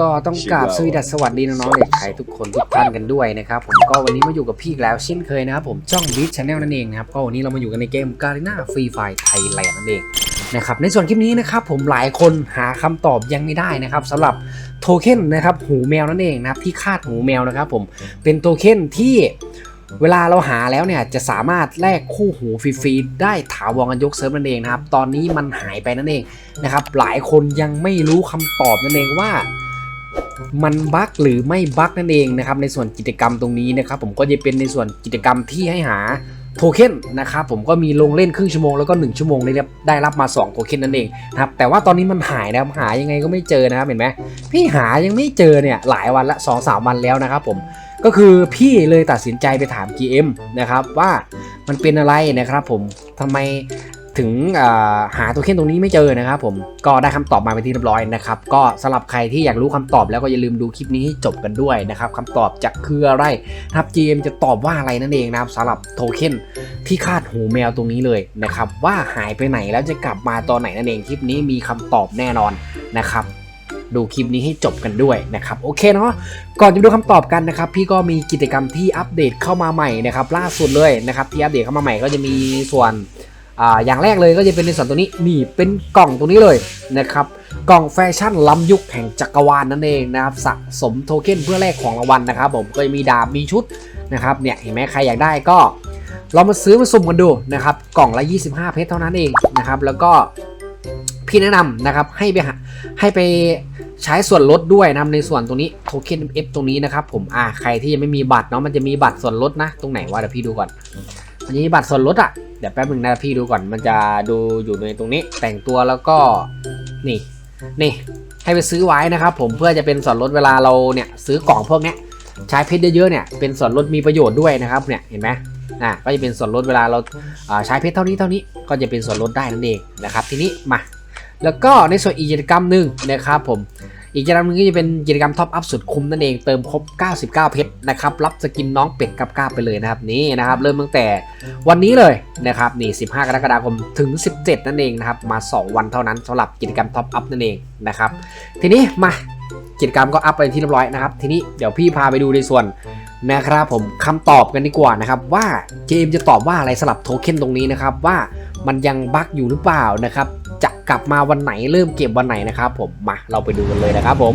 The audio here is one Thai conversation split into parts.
ก็ต้องกราบสวีดัสสวัสดีน้องๆเด็กไทยทุกคนทุกท่านกันด้วยนะครับผมก็วันนี้มาอยู่กับพี่อีกแล้วเช่นเคยนะครับผมจ้องดิชชาแนลนั่นเองนะครับก็วันนี้เรามาอยู่กันในเกมการีนาฟรีไฟไทยแลนด์นั่นเองนะครับในส่วนคลิปนี้นะครับผมหลายคนหาคำตอบยังไม่ได้นะครับสำหรับโทเค็นนะครับหูแมวนั่นเองนะครับที่คาดหูแมวนะครับผมเป็นโทเค็นที่เวลาเราหาแล้วเนี่ยจะสามารถแลกคู่หูฟรีๆได้ถาวรกันยกเซิร์ฟนั่นเองนะครับ ตอนนี้มันหายไปนั่นเองนะครับ หลายคนยังไม่รู้คำตอบนั่นเองว่า มันบั๊กหรือไม่บั๊กนั่นเองนะครับในส่วนกิจกรรมตรงนี้นะครับผมก็จะเป็นในส่วนกิจกรรมที่ให้หาโทเค็นนะครับผมก็มีลงเล่นครึ่งชั่วโมงแล้วก็ 1 ชั่วโมงได้รับได้รับมา 2 โทเค็นนั่นเองนะครับแต่ว่าตอนนี้มันหายนะครับหายังไงก็ไม่เจอนะครับเห็นไหมพี่หายังไม่เจอเนี่ยหลายวันละ2อสวันแล้วนะครับผมก็คือพี่เลยตัดสินใจไปถาม GM นะครับว่ามันเป็นอะไรนะครับผมทำไม ถึงหาตัวเค็นตรงนี้ไม่เจอนะครับผมก็ได้คำตอบมาเป็นที่เรียบร้อยนะครับก็สำหรับใครที่อยากรู้คำตอบแล้วก็อย่าลืมดูคลิปนี้ให้จบกันด้วยนะครับคำตอบจะคืออะไรนะครับ GM จะตอบว่าอะไรนั่นเองนะครับสำหรับโทเค็นที่คาดหูแมวตรงนี้เลยนะครับว่าหายไปไหนแล้วจะกลับมาตอนไหนนั่นเองคลิปนี้มีคำตอบแน่นอนนะครับดูคลิปนี้ให้จบกันด้วยนะครับโอเคเนาะก่อนจะดูคำตอบกันนะครับ พี่ก็มีกิจกรรมที่อัปเดตเข้ามาใหม่นะครับล่าสุดเลยนะครับที่อัปเดตเข้ามาใหม่ก็จะมีส่วน อ่าอย่างแรกเลยก็จะเป็นในส่วนตัวนี้นี่เป็นกล่องตรงนี้เลยนะครับกล่องแฟชั่นล้ำยุคแห่งจักรวาลนั่นเองนะครับสะสมโทเค็นเพื่อแลกของรางวัลนะครับผมก็จะมีดาบมีชุดนะครับเนี่ยเห็นไหมใครอยากได้ก็เรามาซื้อมาสุ่มกันดูนะครับกล่องละ 25 เพชรเท่านั้นเองนะครับแล้วก็พี่แนะนำนะครับให้ไปให้ไปใช้ส่วนลดด้วยนะในส่วนตรงนี้โทเค็น F ตรงนี้นะครับผมอ่าใครที่ยังไม่มีบัตรเนาะมันจะมีบัตรส่วนลดนะ ตรงไหนวะเดี๋ยวพี่ดูก่อน มันจะมีบัตรส่วนลดอะเดี๋ยวแป๊บหนึ่งนะพี่ดูก่อน มันจะดูอยู่ในตรงนี้ แต่งตัวแล้วก็ นี่ นี่ ให้ไปซื้อไว้นะครับผม เพื่อจะเป็นส่วนลดเวลาเราเนี่ยซื้อกล่องพวกเนี้ย ใช้เพชรเยอะๆเนี่ย เป็นส่วนลดมีประโยชน์ด้วยนะครับ เนี่ย เห็นไหมอะ ก็จะเป็นส่วนลดเวลาเราอ่าใช้เพชรเท่านี้เท่านี้ ก็จะเป็นส่วนลดได้นั่นเองนะครับ ทีนี้มา แล้วก็ในส่วนอีกกิจกรรมหนึ่งนะครับผม อีกกิจกรรมนึงก็จะเป็นกิจกรรมท็อปอัพสุดคุ้มนั่นเองเติมครบ 99 เพชรนะครับรับสกินน้องเป็ดกับก้าไปเลยนะครับนี่นะครับเริ่มตั้งแต่วันนี้เลยนะครับนี่ 15 กรกฎาคมถึง 17 นั่นเองนะครับมา 2 วันเท่านั้นสำหรับกิจกรรมท็อปอัพนั่นเองนะครับทีนี้มากิจกรรมก็อัพไปที่เรียบร้อยนะครับทีนี้เดี๋ยวพี่พาไปดูในส่วนนะครับผมคำตอบกันดีกว่านะครับว่าเกมจะตอบว่าอะไรสลับโทเค็นตรงนี้นะครับว่ามันยังบั๊กอยู่หรือเปล่านะครับ กลับมาวันไหนเริ่มเก็บวันไหนนะครับผมมาเราไปดูกันเลยนะครับผม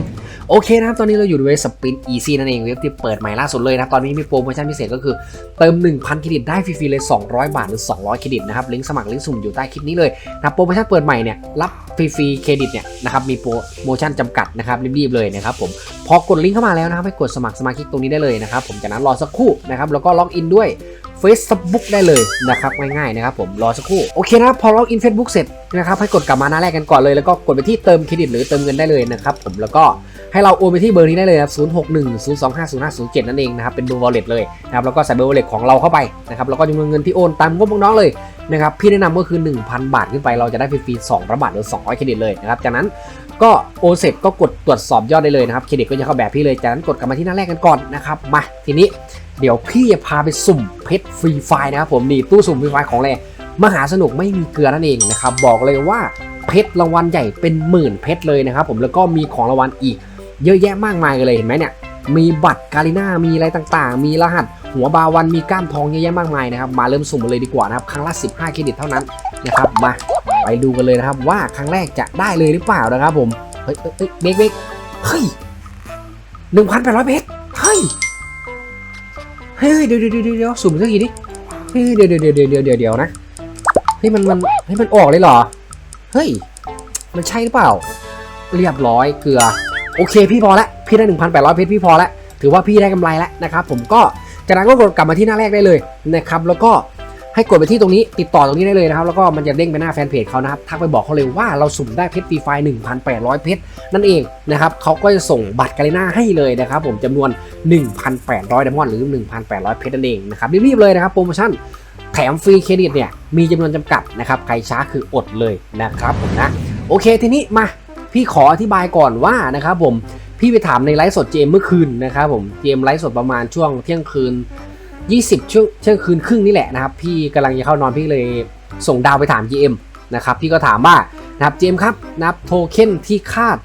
โอเคนะครับตอนนี้เราอยู่ในเว็บสปินอีซี่นั่นเองเว็บที่เปิดใหม่ล่าสุดเลยนะตอนนี้มีโปรโมชั่นพิเศษก็คือเติม 1,000 เครดิตได้ฟรีๆเลย 200 บาทหรือ 200 เครดิตนะครับลิงก์สมัครลิงก์สุ่มอยู่ใต้คลิปนี้เลยนะโปรโมชั่นเปิดใหม่เนี่ยรับฟรีๆเครดิตเนี่ยนะครับมีโปรโมชั่นจำกัดนะครับรีบๆเลยนะครับผมพอกดลิงก์เข้ามาแล้วนะครับให้กดสมัครสมาชิกตรงนี้ได้เลยนะครับผมจากนั้นรอสักครู่นะครับแล้วก็ล็อกอินด้วย Facebook ได้เลยนะครับง่ายๆนะครับผมรอสักครู่โอเคนะครับพอล็อกอิน Facebook เสร็จนะครับให้กดกลับมาหน้าแรกกันก่อนเลยแล้วก็กดไปที่เติมเครดิตหรือเติมเงินได้เลยนะครับผมแล้วก็ให้เราโอนไปที่เบอร์นี้ได้เลยครับ061 025 0507 นั่นเองนะครับเป็นเบอร์ wallet เลยนะครับแล้วก็ใส่เบอร์ wallet ของเราเข้าไปนะครับแล้วก็จำนวนเงินที่โอนตามงบน้องเลยนะครับพี่แนะนำก็คือ 1,000 บาทขึ้นไปเราจะได้ฟรีๆ200บาทหรือ 200 เครดิตเลยนะครับจากนั้นก็โอนเสร็จก็กดตรวจสอบยอดได้เลยนะครับเครดิตก็จะเข้าแบบพี่เลยจากนั้นกดกลับมาที่หน้าแรกกันก่อนนะครับมาทีนี้ เดี๋ยวพี่จะพาไปสุ่มเพชรฟรีไฟล์นะครับผมนี่ตู้สุ่มฟรีไฟล์ของแรมหาสนุกไม่มีเกลือนั่นเองนะครับบอกเลยว่าเพชรรางวัลใหญ่เป็นหมื่นเพชรเลยนะครับผมแล้วก็มีของรางวัลอีก เยอะแยะมากมายเลยเห็นไหมเนี่ยมีบัตรกาลิน่ามีอะไรต่างๆ มีรหัส หัวบาวันมีก้านทองเยอะแยะมากมายนะครับมาเริ่มสุ่มเลยดีกว่านะครับครั้งละ 15 เครดิตเท่านั้นนะครับมาไปดูกันเลยนะครับว่าครั้งแรกจะได้เลยหรือเปล่านะครับผมเฮ้ยเฮ้ยเฮ้ยเบรกเบรกเฮ้ยหนึ่งพันแปดร้อยเพชรเฮ้ย เฮ้ยเดี๋ยวเดี๋ยวเดี๋ยวสุ่มสักทีดิเฮ้ยเดี๋ยวเดี๋ยวเดี๋ยวเดี๋ยวเดี๋ยวเดี๋ยวนะเฮ้ยมันมันเฮ้ยมันออกเลยเหรอเฮ้ยมันใช่หรือเปล่า เรียบร้อยเกลือโอเคพี่พอละพี่ได้ 1,800เพชรพี่พอละถือว่าพี่ได้กำไรแล้วนะครับผมก็จากนั้นก็กดกลับมาที่หน้าแรกได้เลยนะครับแล้วก็ ให้กดไปที่ตรงนี้ติดต่อตรงนี้ได้เลยนะครับ แล้วก็มันจะเด้งไปหน้าแฟนเพจเขานะครับ ทักไปบอกเขาเลยว่าเราสุ่มได้เพชรฟรีไฟล์1,800 เพชรนั่นเองนะครับเขาก็จะส่งบัตรกาลิน่าให้เลยนะครับผมจำนวน 1,800ไดมอนด์หรือ 1,800 เพชรนั่นเองนะครับรีบๆเลยนะครับโปรโมชั่นแถมฟรีเครดิตเนี่ยมีจำนวนจำกัดนะครับใครช้าคืออดเลยนะครับผมนะโอเคทีนี้มาพี่ขออธิบายก่อนว่านะครับผมพี่ไปถามในไลฟ์สดเจมเมื่อคืนนะครับผมเจมไลฟ์สดประมาณช่วงเที่ยงคืน 20ช่วงเที่ยงคืนครึ่งนี่แหละนะครับ พี่กำลังจะเข้านอนพี่เลยส่งดาวไปถาม GM นะครับพี่ก็ถามว่านะครับเจมครับนะครับโทเค็นที่คาด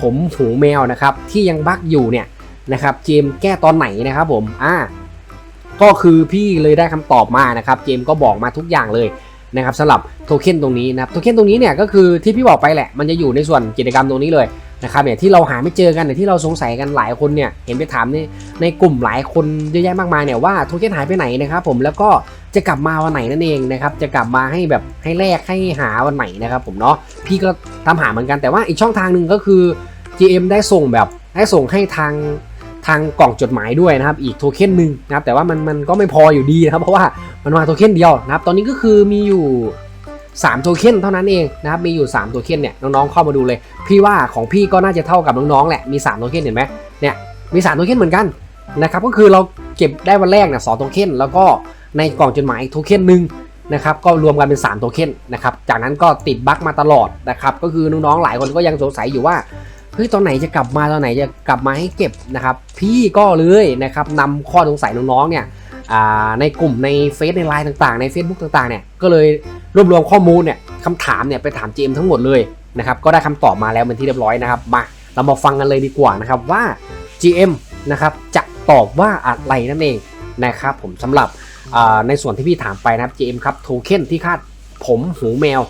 ผมหูแมวนะครับที่ยังบั๊กอยู่เนี่ยนะครับเจมส์แก้ตอนไหนนะครับผมอ่าก็คือพี่เลยได้คำตอบมานะครับเจมส์ก็บอกมาทุกอย่างเลยนะครับสำหรับโทเค็นตรงนี้นะครับโทเค็นตรงนี้เนี่ยก็คือที่พี่บอกไปแหละมันจะอยู่ในส่วนกิจกรรมตรงนี้เลย นะครับเนี่ยที่เราหาไม่เจอกันเนี่ยที่เราสงสัยกันหลายคนเนี่ยเห็นไปถามในในกลุ่มหลายคนเยอะแยะมากมายเนี่ยว่าโทเค็นหายไปไหนนะครับผมแล้วก็จะกลับมาวันไหนนั่นเองนะครับจะกลับมาให้แบบให้แลกให้หาวันไหนนะครับผมเนาะพี่ก็ตามหาเหมือนกันแต่ว่าอีกช่องทางหนึ่งก็คือ GM ได้ส่งแบบได้ส่งให้ทางทางกล่องจดหมายด้วยนะครับอีกโทเค็นหนึ่งนะครับแต่ว่ามันมันก็ไม่พออยู่ดีนะครับเพราะว่ามันมาโทเค็นเดียวนะครับตอนนี้ก็คือมีอยู่ 3โทเค็นเท่านั้นเองนะครับมีอยู่3โทเค็นเนี่ยน้องๆเข้ามาดูเลย พี่ว่าของพี่ก็น่าจะเท่ากับน้องๆแหละมี3โทเค็นเห็นไหมเนี่ยมี3โทเค็นเหมือนกันนะครับก็คือเราเก็บได้วันแรกเนี่ยสโทเค็นแล้วก็ในกล่องจดหมายโทเค็นหนึ่งนะครับก็รวมกันเป็น3โทเค็นนะครับจากนั้นก็ติดบั๊กมาตลอดนะครับก็คือน้องๆหลายคนก็ยังสงสัยอยู่ว่าเฮ้ยตอนไหนจะกลับมาตอนไหนจะกลับมาให้เก็บนะครับพี่ก็เลยนะครับนำข้อสงสัยน้องๆเนี่ย ในกลุ่มในเฟซในไลน์ต่างๆ ใน Facebook ต่างๆเนี่ยก็เลยรวบรวมข้อมูลเนี่ยคำถามเนี่ยไปถามเจมทั้งหมดเลยนะครับก็ได้คำตอบมาแล้วเป็นที่เรียบร้อยนะครับมาเรามาฟังกันเลยดีกว่านะครับว่า GM นะครับจะตอบว่าอะไรนั่นเองนะครับผมสำหรับอ่าในส่วนที่พี่ถามไปนะครับ GM ครับโทเค็นที่คาดผมหูแมว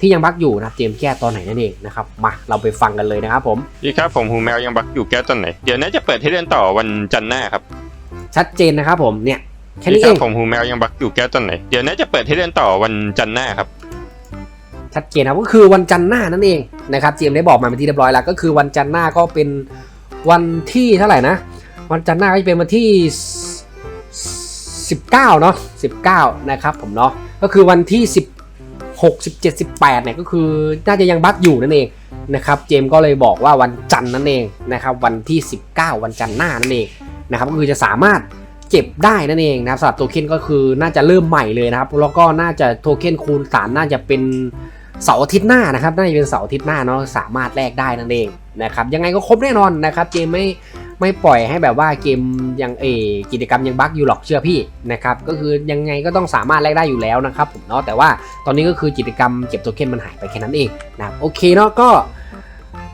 ที่ยังบักอยู่นะครับเจมแก้ตอนไหนนั่นเองนะครับมาเราไปฟังกันเลยนะครับผมพี่ครับผมหูแมวยังบักอยู่แก้วตอนไหน เดี๋ยวน่าจะเปิดให้เล่นต่อวันจันทร์หน้าครับ ชัดเจนนะครับผมเนี่ย แค่นี้พี่คเอรับงผมหูแมวยังบักอยู่แก้วตอนไหน เดี๋ยวน่าจะเปิดให้เล่นต่อวันจันทร์หน้าครับ ชัดเจนครับก็คือวันจันทร์หน้านั่นเองนะครับเจมได้บอกมาเป็นที่เรียบร้อยแล้วก็คือวันจันทร์หน้าก็เป็นวันที่เท่าไหร่นะ วันจันทร์หน้าก็จะเป็นวันที่ 19เนาะ19 นะครับผมเนาะก็คือวันที่ 16 17 18เนี่ยก็คือน่าจะยังบั๊กอยู่นั่นเองนะครับเจมก็เลยบอกว่าวันจันทร์นั่นเองนะครับวันที่ 19 วันจันทร์หน้านั่นเองนะครับก็คือจะสามารถ เก็บได้นั่นเองนะครับสำหรับโทเค็นก็คือน่าจะเริ่มใหม่เลยนะครับ แล้วก็น่าจะโทเค็นคูณ3น่าจะเป็นเสาร์อาทิตย์หน้านะครับน่าจะเป็นเสาร์อาทิตย์หน้าเนาะสามารถแลกได้นั่นเองนะครับยังไงก็ครบแน่นอนนะครับเจมไม่ไม่ปล่อยให้แบบว่าเกมยังเอกิจกรรมยังบั๊กอยู่หรอกเชื่อพี่นะครับก็คือยังไงก็ต้องสามารถแลกได้อยู่แล้วนะครับผมเนาะแต่ว่าตอนนี้ก็คือกิจกรรมเก็บโทเค็นมันหายไปแค่นั้นเองนะโอเคเนาะก็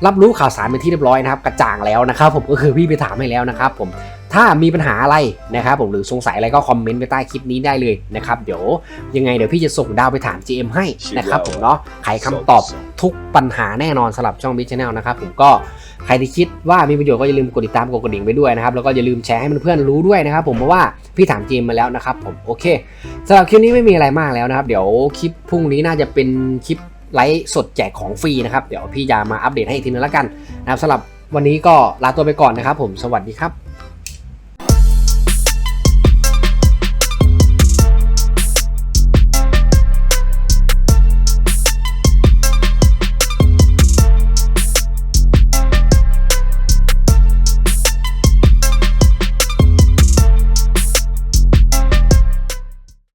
รับรู้ข่าวสารเป็นที่เรียบร้อยนะครับกระจ่างแล้วนะครับผมก็คือพี่ไปถามให้แล้วนะครับผม ถ้ามีปัญหาอะไรนะครับผมหรือสงสัยอะไรก็คอมเมนต์ไปใต้คลิปนี้ได้เลยนะครับเดี๋ยวยังไงเดี๋ยวพี่จะส่งดาวไปถาม GM ให้นะครับผมเนาะไขคำตอบทุกปัญหาแน่นอนสำหรับช่องบิ๊กชาแนลนะครับผมก็ใครที่คิดว่ามีประโยชน์ก็อย่าลืมกดติดตามกดกระดิ่งไปด้วยนะครับแล้วก็อย่าลืมแชร์ให้เพื่อนๆรู้ด้วยนะครับผมเพราะว่าพี่ถามเจมมาแล้วนะครับผมโอเคสำหรับคลิปนี้ไม่มีอะไรมากแล้วนะครับ เดี๋ยวคลิปพรุ่งนี้น่าจะเป็นคลิปไลฟ์สดแจกของฟรีนะครับเดี๋ยวพี่จะมาอัปเดตให้อีกทีนึงแล้วกันนะครับสำหรับวันนี้ก็ลาตัวไปก่อนนะครับผมสวัสดีครับ